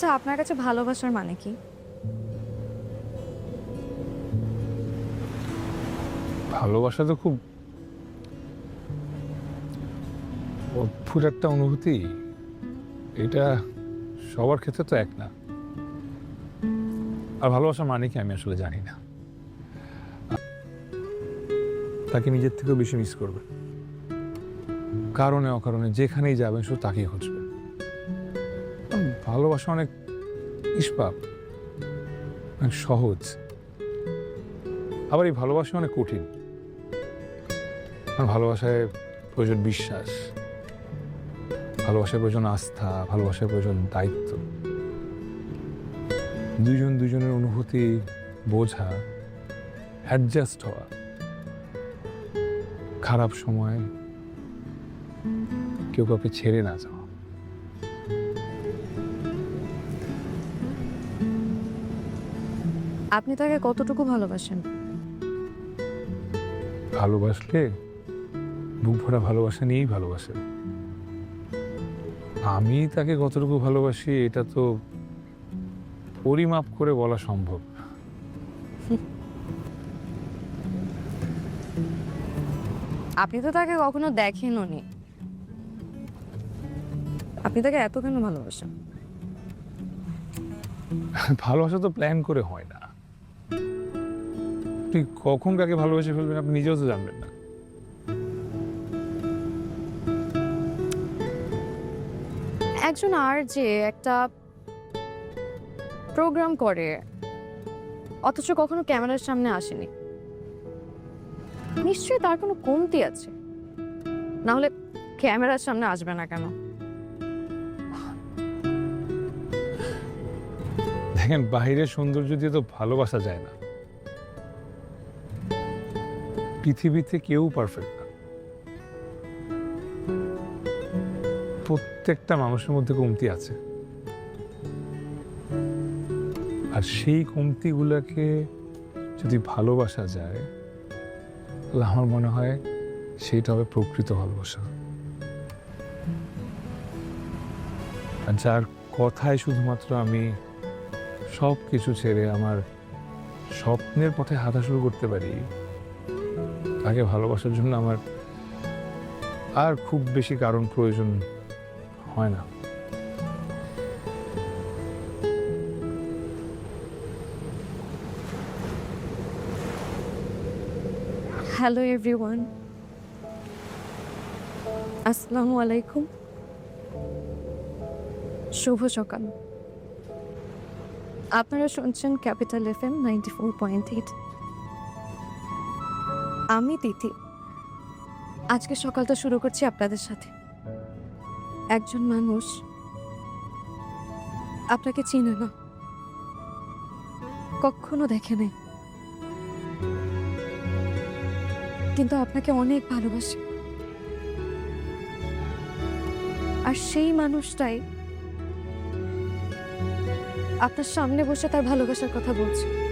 আচ্ছা আপনার কাছে ভালোবাসার মানে কি? ভালোবাসা তো খুব অদ্ভুত একটা অনুভূতি। এটা সবার ক্ষেত্রে তো এক না। আর ভালোবাসা মানে কি আমি আসলে জানি না। তাকে নিজের থেকেও বেশি মিস করবে। কারণে, অকারণে, যেখানেই যাবেন, শুধু তাকেই খুঁজবে। ভালোবাসা অনেক নিষ্পাপ, অনেক সহজ। আবার এই ভালোবাসা অনেক কঠিন। ভালোবাসায় প্রয়োজন বিশ্বাস ভালোবাসার প্রয়োজন আস্থা ভালোবাসার প্রয়োজন দায়িত্ব। দুজন দুজনের অনুভূতি বোঝা অ্যাডজাস্ট হওয়া, খারাপ সময় কেউ কাউকে ছেড়ে না যাওয়া। আপনি তাকে কতটুকু ভালোবাসেন? ভালোবাসলে বুক ভরা ভালোবাসা নিয়েই ভালোবাসে। আমি তাকে কতটুকু ভালোবাসি এটা তো পরিমাপ করে বলা সম্ভব। আপনি তো তাকে কখনো দেখেনও নি। আপনি তাকে এত কেন ভালোবাসেন? ভালোবাসা তো প্ল্যান করে হয় না। আপনি কখন কাকে ভালোবেসে ফেলবেন আপনি নিজেও তো জানবেন না। একজন আর যে একটা প্রোগ্রাম করে অথচ কখনো ক্যামেরার সামনে আসেনি। নিশ্চয়ই তার কোনো কমতি আছে। না হলে ক্যামেরার সামনে আসবে না কেন? দেখেন বাহিরের সৌন্দর্য দিয়ে তো ভালোবাসা যায় না। পৃথিবীতে কেউ পারফেক্ট না। প্রত্যেকটা মানুষের মধ্যে কমতি আছে। আর সেই কমতিগুলোকে যদি ভালোবাসা যায়, তাহলে আমার মনে হয় সেইটা হবে প্রকৃত ভালোবাসা। আর যার কথায় শুধুমাত্র আমি সব কিছু ছেড়ে আমার স্বপ্নের পথে হাঁটা শুরু করতে পারি তাকে ভালোবাসার জন্য আমার আর খুব বেশি কারণ প্রয়োজন হয় না। হ্যালো এভরিওয়ান আসসালামু আলাইকুম শুভ সকাল। আপনারা শুনছেন capital F M ninety four point eight আমি তিথি। আজকে সকালটা শুরু করছি আপনাদের সাথে। একজন মানুষ আপনাকে চিনে না। কখনো দেখে নাই। কিন্তু আপনাকে অনেক ভালোবাসে। আর সেই মানুষটাই আপনার সামনে বসে তার ভালোবাসার কথা বলছে।